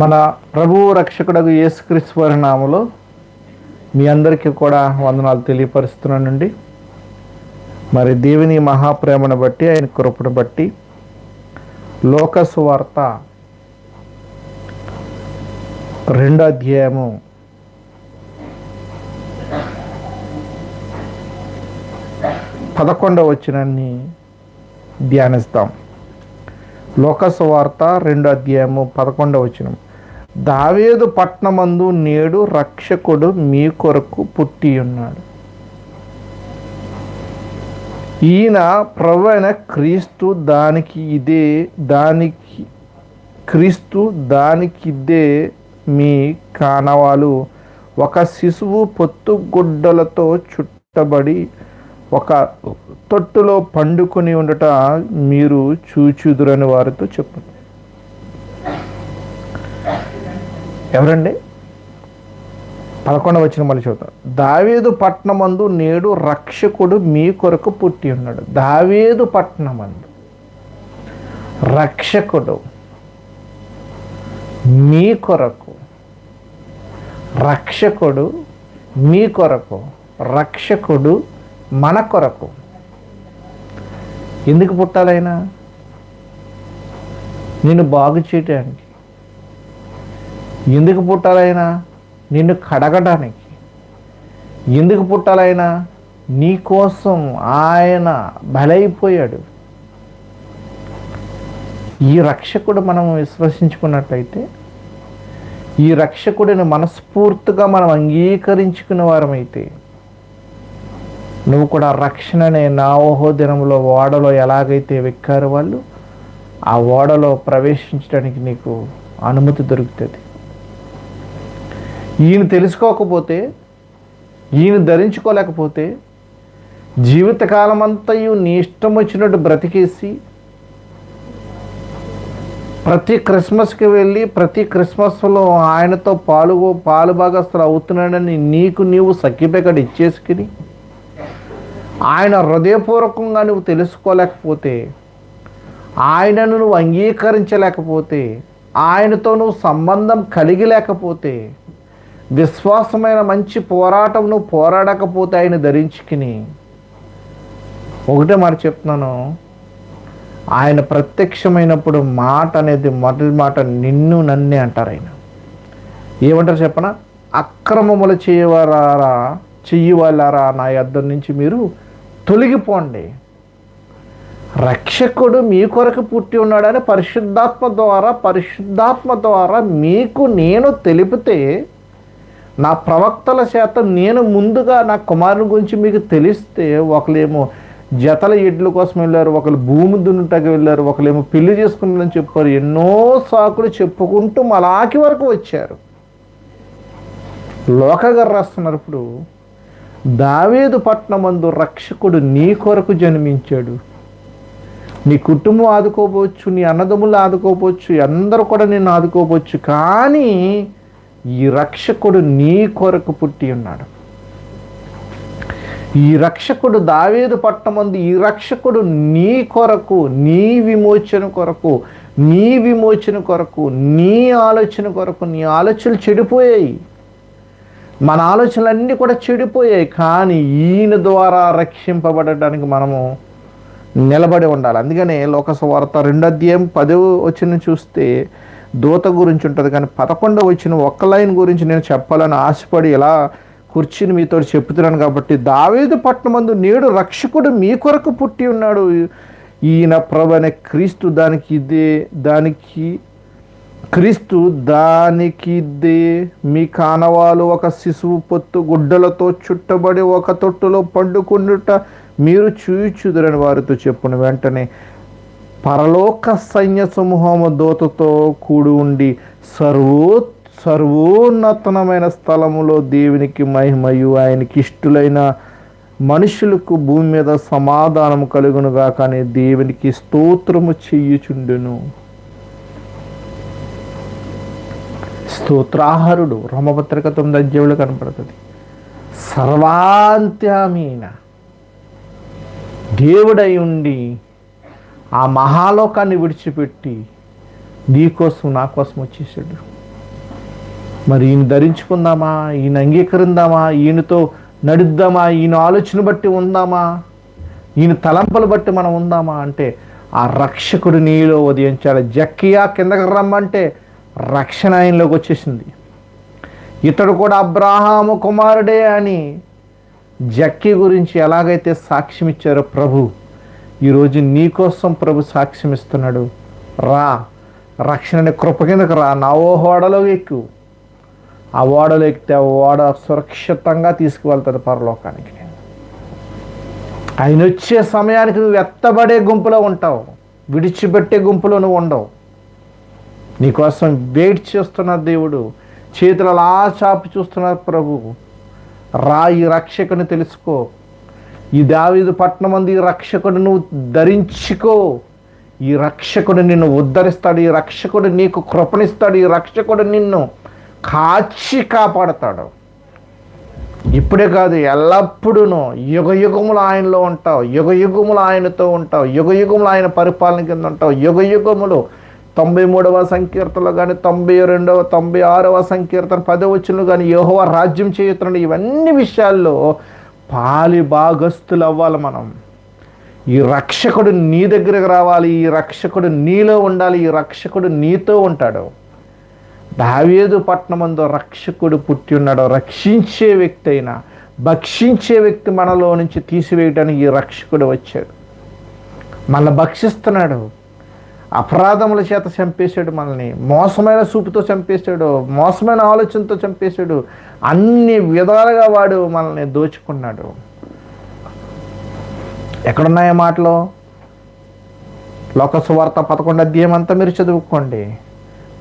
మన ప్రభువు రక్షకుడకు యేసుక్రీస్తు వారి మీ అందరికీ కూడా వందనాలు తెలియపరుస్తున్నానండి మరి దేవుని మహాప్రేమను బట్టి ఆయన కృపను బట్టి లోకసువార్త రెండో అధ్యాయము పదకొండవ వచ్చినాన్ని ధ్యానిస్తాం. లోకసు వార్త రెండు అధ్యాయము పదకొండవ వచనం. దావేదు పట్నమందు నేడు రక్షకుడు మీ కొరకు పుట్టి ఉన్నాడు ఈయన ప్రభు అయిన క్రీస్తు దానికి ఇదే దానికి క్రీస్తు దానికిదే మీ కానవాలు. ఒక శిశువు పొత్తుగుడ్డలతో చుట్టబడి ఒక తొట్టులో పండుకొని ఉండట మీరు చూచుదురని వారితో చెప్పండి ఎవరండి? పదకొండవ వచ్చిన మళ్ళీ చూద్దాం. దావేదు పట్టణమందు నేడు రక్షకుడు మీ కొరకు పుట్టి ఉన్నాడు. దావేదు పట్టణమందు రక్షకుడు మీ కొరకు రక్షకుడు మీ కొరకు రక్షకుడు మన కొరకు. ఎందుకు పుట్టాలైనా? నేను బాగు చేయటానికి ఎందుకు పుట్టాలైనా? నిన్ను కడగడానికి ఎందుకు పుట్టాలైనా? నీ కోసం ఆయన బలైపోయాడు. ఈ రక్షకుడు మనం విశ్వసించుకున్నట్లయితే ఈ రక్షకుడిని మనస్ఫూర్తిగా మనం అంగీకరించుకున్న వారమైతే నువ్వు కూడా రక్షణ అనే నావోహో దినంలో ఓడలో ఎలాగైతే వెక్కారు వాళ్ళు ఆ ఓడలో ప్రవేశించడానికి నీకు అనుమతి దొరుకుతుంది. ఈయన తెలుసుకోకపోతే ఈయన ధరించుకోలేకపోతే జీవితకాలం అంతయు నీ ఇష్టం వచ్చినట్టు బ్రతికేసి ప్రతి క్రిస్మస్కి వెళ్ళి ప్రతి క్రిస్మస్లో ఆయనతో పాలుగో పాలు భాగస్తులు అవుతున్నాడని నీకు నీవు సఖ్యపెక్కడు ఇచ్చేసుకుని ఆయన హృదయపూర్వకంగా నువ్వు తెలుసుకోలేకపోతే ఆయనను నువ్వు అంగీకరించలేకపోతే ఆయనతో నువ్వు సంబంధం కలిగి లేకపోతే విశ్వాసమైన మంచి పోరాటం నువ్వు పోరాడకపోతే ఆయన ధరించుకుని. ఒకటే మాట చెప్తున్నాను. ఆయన ప్రత్యక్షమైనప్పుడు మాట అనేది మొదటి మాట నిన్ను నన్నే అంటారు ఆయన. ఏమంటారు చెప్పనా? అక్రమములు చేయవారా చెయ్యి నా యొద్ద నుంచి మీరు తొలగిపోండి. రక్షకుడు మీ కొరకు పుట్టి ఉన్నాడని పరిశుద్ధాత్మ ద్వారా పరిశుద్ధాత్మ ద్వారా మీకు నేను తెలిపితే నా ప్రవక్తల చేత నేను ముందుగా నా కుమారుని గురించి మీకు తెలిస్తే ఒకళ్ళేమో జతల ఎడ్ల కోసం వెళ్ళారు ఒకళ్ళు భూమి దున్నుటకు వెళ్ళారు ఒకళ్ళేమో పెళ్ళి చేసుకున్నారని చెప్పారు. ఎన్నో సాకులు చెప్పుకుంటూ మలాకి వరకు వచ్చారు. లోకగారు రాస్తున్నారు దావేదు పట్నమందు రక్షకుడు నీ కొరకు జన్మించాడు. నీ కుటుంబం ఆదుకోపోవచ్చు నీ అన్నదమ్ములు ఆదుకోపోవచ్చు అందరూ కూడా నిన్ను ఆదుకోపోవచ్చు కానీ ఈ రక్షకుడు నీ కొరకు పుట్టి ఉన్నాడు. ఈ రక్షకుడు దావేదు పట్టమందు ఈ రక్షకుడు నీ కొరకు నీ విమోచన కొరకు నీ విమోచన కొరకు నీ ఆలోచన కొరకు నీ ఆలోచనలు చెడిపోయాయి. మన ఆలోచనలన్నీ కూడా చెడిపోయాయి. కానీ ఈయన ద్వారా రక్షింపబడటానికి మనము నిలబడి ఉండాలి. అందుకనే లోకసవార్త రెండు అధ్యాయం పదవ వచ్చిన చూస్తే దూత గురించి ఉంటుంది. కానీ పదకొండో వచ్చిన ఒక్క లైన్ గురించి నేను చెప్పాలని ఆశపడి ఇలా కూర్చుని మీతో చెప్తున్నాను కాబట్టి దావేదు పట్టణమందు నేడు రక్షకుడు మీ కొరకు పుట్టి ఉన్నాడు. ఈయన ప్రభు అనే క్రీస్తు దానికి ఇదే దానికి క్రీస్తు దానికిదే మీ కానవాలు ఒక శిశువు పొత్తు గుడ్డలతో చుట్టబడి ఒక తొట్టులో పండుకుండుట మీరు చూచుదురని వారితో చెప్పిన వెంటనే పరలోక సైన్య సమూహము దోతతో కూడి ఉండి సర్వో సర్వోన్నతనమైన స్థలములో దేవునికి మహిమయు ఆయనకి ఇష్టులైన మనుషులకు భూమి మీద సమాధానం కలుగునుగా కానీ దేవునికి స్తోత్రము చెయ్యుచుండును స్తోత్రాహరుడు రమపత్రిక తొమ్మిది అధ్యయులు కనపడుతుంది. సర్వాంత్యామీన దేవుడై ఉండి ఆ మహాలోకాన్ని విడిచిపెట్టి నీకోసం నా కోసం వచ్చేసాడు. మరి ఈయన ధరించుకుందామా? ఈయన అంగీకరిందామా? ఈయనతో నడుద్దామా? ఈయన ఆలోచన బట్టి ఉందామా? ఈయన తలంపలు బట్టి మనం ఉందామా? అంటే ఆ రక్షకుడు నీలో ఉదయించాడు. జక్కియా కిందకి రమ్మంటే రక్షణ ఆయనలోకి వచ్చేసింది. ఇతడు కూడా అబ్రాహాము కుమారుడే అని జక్కి గురించి ఎలాగైతే సాక్ష్యం ఇచ్చారో ప్రభు ఈరోజు నీకోసం ప్రభు సాక్ష్యం ఇస్తున్నాడు. రా రక్షణ కృప కిందకు రా. నా ఓ ఓడలో ఎక్కువ ఆ ఓడలో ఎక్కితే ఆ ఓడ సురక్షితంగా తీసుకువెళ్తుంది పరలోకానికి ఆయన వచ్చే సమయానికి నువ్వు ఎత్తబడే గుంపులో ఉంటావు. విడిచిపెట్టే గుంపులో నువ్వు ఉండవు. నీకోసం వెయిట్ చేస్తున్న దేవుడు చేతులు అలా చాపి చూస్తున్నారు ప్రభు రా ఈ రక్షకుని తెలుసుకో. ఈ దావీదు పట్నం అంది ఈ రక్షకుడు నువ్వు ధరించుకో. ఈ రక్షకుడు నిన్ను ఉద్ధరిస్తాడు ఈ రక్షకుడు నీకు కృపణిస్తాడు ఈ రక్షకుడు నిన్ను కాచి కాపాడతాడు. ఇప్పుడే కాదు ఎల్లప్పుడూనూ యుగ యుగములు ఆయనలో ఉంటావు యుగ యుగములు ఆయనతో ఉంటావు యుగ యుగములు ఆయన పరిపాలన కింద ఉంటావు యుగ యుగములు తొంభై మూడవ సంకీర్తనలో కానీ తొంభై రెండవ తొంభై ఆరవ సంకీర్తన పదవచనంలో కానీ యోహవ రాజ్యం చేయుతున్నాడు ఇవన్నీ విషయాల్లో పాలి భాగస్తులు అవ్వాలి మనం. ఈ రక్షకుడు నీ దగ్గరకు రావాలి ఈ రక్షకుడు నీలో ఉండాలి ఈ రక్షకుడు నీతో ఉంటాడు. దావేదు పట్టణమందు రక్షకుడు పుట్టి ఉన్నాడు. రక్షించే వ్యక్తి అయినా భక్షించే వ్యక్తి మనలో నుంచి తీసివేయడానికి ఈ రక్షకుడు వచ్చాడు. మన భక్షిస్తున్నాడు. అపరాధముల చేత చంపేశాడు మనల్ని మోసమైన చూపుతో చంపేశాడు మోసమైన ఆలోచనతో చంపేశాడు అన్ని విధాలుగా వాడు మనల్ని దోచుకున్నాడు. ఎక్కడున్నాయి మాటలు? లోకసువార్త పదకొండు అధ్యాయం అంతా మీరు చదువుకోండి.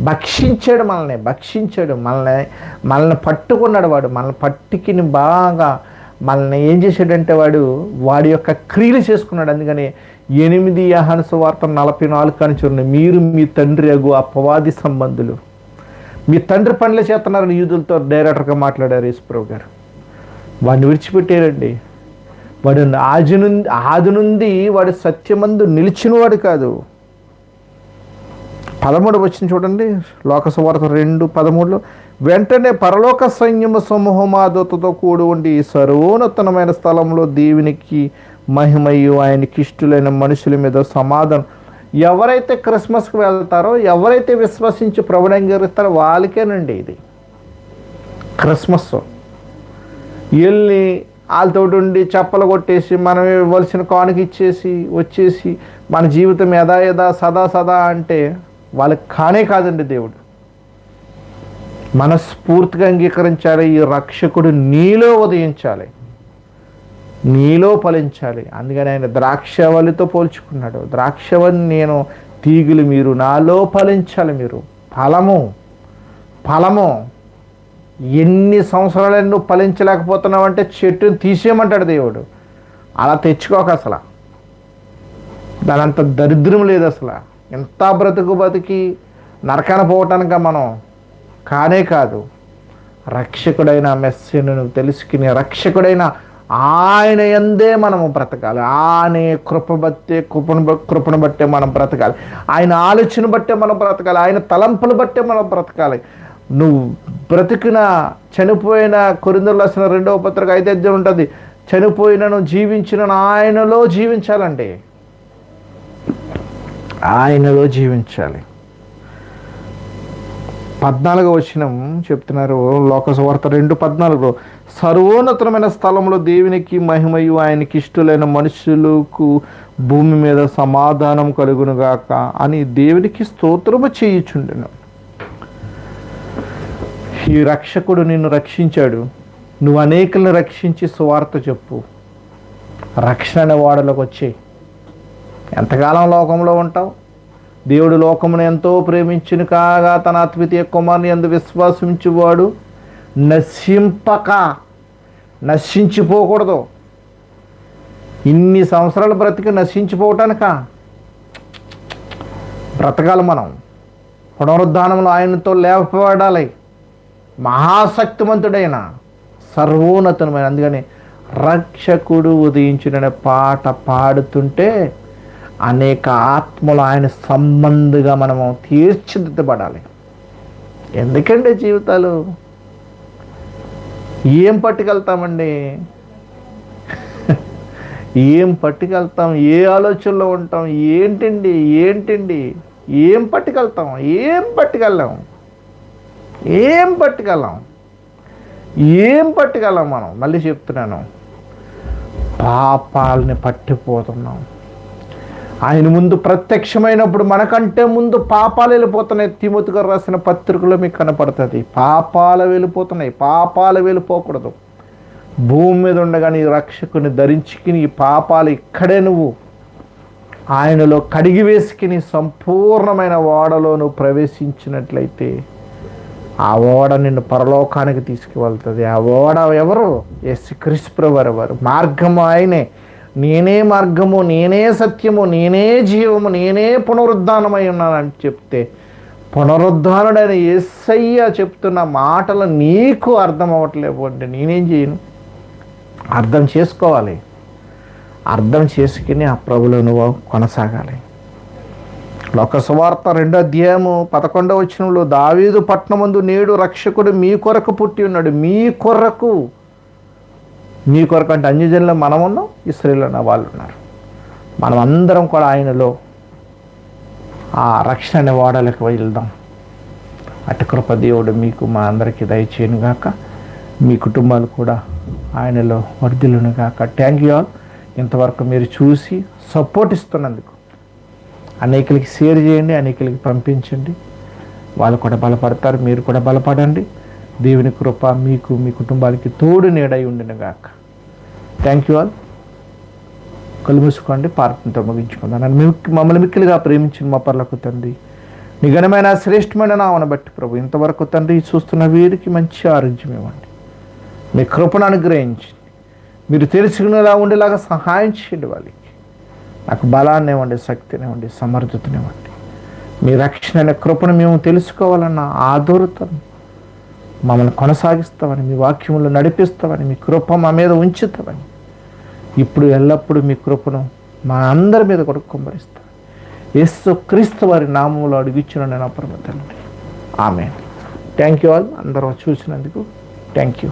భక్షించాడు మనల్ని భక్షించాడు. మనల్ని మనల్ని పట్టుకున్నాడు వాడు. మనల్ని పట్టుకిని బాగా మనల్ని ఏం చేశాడంటే వాడు వాడి యొక్క క్రియలు చేసుకున్నాడు. అందుకని ఎనిమిది యహాను సువార్త నలభై నాలుగు కానీ చూడండి. మీరు మీ తండ్రి అగు అపవాది సంబంధులు. మీ తండ్రి పనులు చేస్తున్నారని యూదులతో డైరెక్టర్గా మాట్లాడారు యేసుప్రభు గారు. వాడిని విడిచిపెట్టారండి. వాడు ఆది నుండి ఆది నుండి వాడు సత్యమందు నిలిచినవాడు కాదు. పదమూడు వచ్చింది చూడండి. లోకసువార్త రెండు పదమూడులో వెంటనే పరలోక సైన్యము సమూహమాదతతో కూడి ఉండి సర్వోన్నతమైన స్థలంలో దేవునికి మహిమయు ఆయనకి ఇష్టలైన మనుషుల మీద సమాధానం. ఎవరైతే క్రిస్మస్కి వెళ్తారో ఎవరైతే విశ్వసించి ప్రభుని అంగీకరిస్తారో వాళ్ళకేనండి ఇది. క్రిస్మస్. వెళ్ళి వాళ్ళతో ఉండి చెప్పలు కొట్టేసి మనం ఇవ్వాల్సిన కానుక ఇచ్చేసి వచ్చేసి మన జీవితం యథా యథా సదా సదా అంటే వాళ్ళకి కానే కాదండి దేవుడు. మనస్ఫూర్తిగా అంగీకరించాలి ఈ రక్షకుడు నీలో ఉదయించాలి నీలో ఫలించాలి. అందుకని ఆయన ద్రాక్షవల్లితో పోల్చుకున్నాడు. ద్రాక్షవల్లి నేను తీగులు మీరు నాలో ఫలించాలి మీరు. ఫలము ఫలము. ఎన్ని సంవత్సరాలు నువ్వు ఫలించలేకపోతున్నావు అంటే చెట్టుని తీసేయమంటాడు దేవుడు. అలా తెచ్చుకోక అసలు. దాని అంత దరిద్రం లేదు అసలు. ఎంత బ్రతుకు బతికి నరకాన పోవటానిక మనం? కానే కాదు రక్షకుడైన మెస్సీని నువ్వు తెలుసుకుని రక్షకుడైన ఆయన ఎందే మనము బ్రతకాలి. ఆయన కృప బట్టే కృపను బ- కృపను బట్టే మనం బ్రతకాలి. ఆయన ఆలోచన బట్టే మనం బ్రతకాలి. ఆయన తలంపులు బట్టే మనం బ్రతకాలి. నువ్వు బ్రతికిన చనిపోయిన కొరిందలు రాసిన రెండవ పత్రిక అయితే అధ్యాయం ఉంటుంది. చనిపోయినను జీవించిన ఆయనలో జీవించాలండి. ఆయనలో జీవించాలి. పద్నాలుగో వచ్చిన చెప్తున్నారు. లోకసువార్త రెండు పద్నాలుగు సర్వోన్నతమైన స్థలంలో దేవునికి మహిమయు ఆయనకి ఇష్టలైన మనుషులకు భూమి మీద సమాధానం కలుగునుగాక అని దేవునికి స్తోత్రము చేయుచుండెను. ఈ రక్షకుడు నిన్ను రక్షించాడు. నువ్వు అనేకులను రక్షించి సువార్త చెప్పు. రక్షణ అనే వాడలోకి వచ్చి ఎంతకాలం లోకంలో ఉంటావు? దేవుడు లోకమును ఎంతో ప్రేమించిన కాగా తన అద్వితీయ కుమారుని ఎందు విశ్వాసించువాడు నశింపక నశించిపోకూడదు. ఇన్ని సంవత్సరాలు బ్రతికి నశించిపోవటానిక? బ్రతకాలి మనం. పునరుద్ధానంలో ఆయనతో లేపబడాలి. మహాశక్తిమంతుడైన సర్వోన్నతమైన అందుకని రక్షకుడు ఉదయించిన పాట పాడుతుంటే అనేక ఆత్మలు ఆయన సంబంధిగా మనము తీర్చిదిద్దబడాలి. ఎందుకండి జీవితాలు? ఏం పట్టుకెళ్తామండి? ఏం పట్టుకెళ్తాం? ఏ ఆలోచనలో ఉంటాం? ఏంటండి? ఏంటండి? ఏం పట్టుకెళ్తాం? ఏం పట్టుకెళ్ళాం? ఏం పట్టుకెళ్ళాం? ఏం పట్టుకెళ్ళాం మనం? మళ్ళీ చెప్తున్నాను. పాపాలని పట్టిపోతున్నాం. ఆయన ముందు ప్రత్యక్షమైనప్పుడు మనకంటే ముందు పాపాలు వెళ్ళిపోతున్నాయి. తిమోతి గారు రాసిన పత్రికలో మీకు కనపడుతుంది. పాపాలు వెళ్ళిపోతున్నాయి. పాపాలు వెళ్ళిపోకూడదు. భూమి మీద ఉండగా నీ రక్షకుని ధరించుకుని ఈ పాపాలు ఇక్కడే నువ్వు. ఆయనలో కడిగి వేసుకుని సంపూర్ణమైన ఓడలో నువ్వు ప్రవేశించినట్లయితే ఆ ఓడ నిన్ను పరలోకానికి తీసుకువెళ్తుంది. ఆ ఓడ ఎవరు? ఎస్ క్రిస్ప్రవర్ ఎవరు మార్గము ఆయనే. నేనే మార్గము నేనే సత్యము నేనే జీవము నేనే పునరుద్ధానమై ఉన్నానని చెప్తే పునరుద్ధానుడైన ఎస్సయ్య చెప్తున్న మాటలు నీకు అర్థం అవ్వట్లేవు అంటే నేనేం చేయను? అర్థం చేసుకోవాలి. అర్థం చేసుకుని ఆ ప్రభులో నువ్వు కొనసాగాలి. లోక సువార్త రెండో అధ్యాయము పదకొండవ వచనంలో దావీదు పట్నమందు నేడు రక్షకుడు మీ కొరకు పుట్టి ఉన్నాడు. మీ కొరకు మీ కొరకు అంటే అన్యజనులు మనం ఉన్నాం ఇస్రాయేల్ ఉన్న వాళ్ళు ఉన్నారు మనం అందరం కూడా ఆయనలో ఆ రక్షణ అనే వాడలకు వెళ్దాం అటు కృపదేవుడు మీకు మా అందరికీ దయచేయను గాక. మీ కుటుంబాలు కూడా ఆయనలో వర్ధిల్లును గాక. థ్యాంక్ యూ ఆల్ ఇంతవరకు మీరు చూసి సపోర్ట్ ఇస్తున్నందుకు. అనేకులకి షేర్ చేయండి అనేకులకి పంపించండి. వాళ్ళు కూడా బలపడతారు మీరు కూడా బలపడండి. దేవుని కృప మీకు మీ కుటుంబానికి తోడు నీడై ఉండినగాక. థ్యాంక్ యూ ఆల్ కళ్ళు మూసుకోండి ప్రార్థనతో ముగించుకుందాం. నన్ను మమ్మల్ని మిక్కిలిగా ప్రేమించిన మా పర్లకు తండ్రి నిఘనమైన శ్రేష్టమైన నామను బట్టి ప్రభు ఇంతవరకు తండ్రి చూస్తున్న వీరికి మంచి ఆరోగ్యం ఇవ్వండి. మీ కృపను అనుగ్రహించండి మీరు తెలుసుకునేలా ఉండేలాగా సహాయం చేయండి వాళ్ళకి. నాకు బలాన్ని ఇవ్వండి శక్తిని ఇవ్వండి సమర్థతనివ్వండి మీ రక్షణ అనే కృపను మేము తెలుసుకోవాలన్న ఆదోరతను మమ్మల్ని కొనసాగిస్తామని మీ వాక్యములు నడిపిస్తామని మీ కృప మా మీద ఉంచుతామని ఇప్పుడు ఎల్లప్పుడూ మీ కృపను మా అందరి మీద కూడా కుమ్మరిస్తాను. యేసు క్రీస్తు వారి నామంలో అడిగిచ్చిన నేను అప్రమ ఆమె థ్యాంక్ యూ ఆల్ అందరూ చూసినందుకు థ్యాంక్ యూ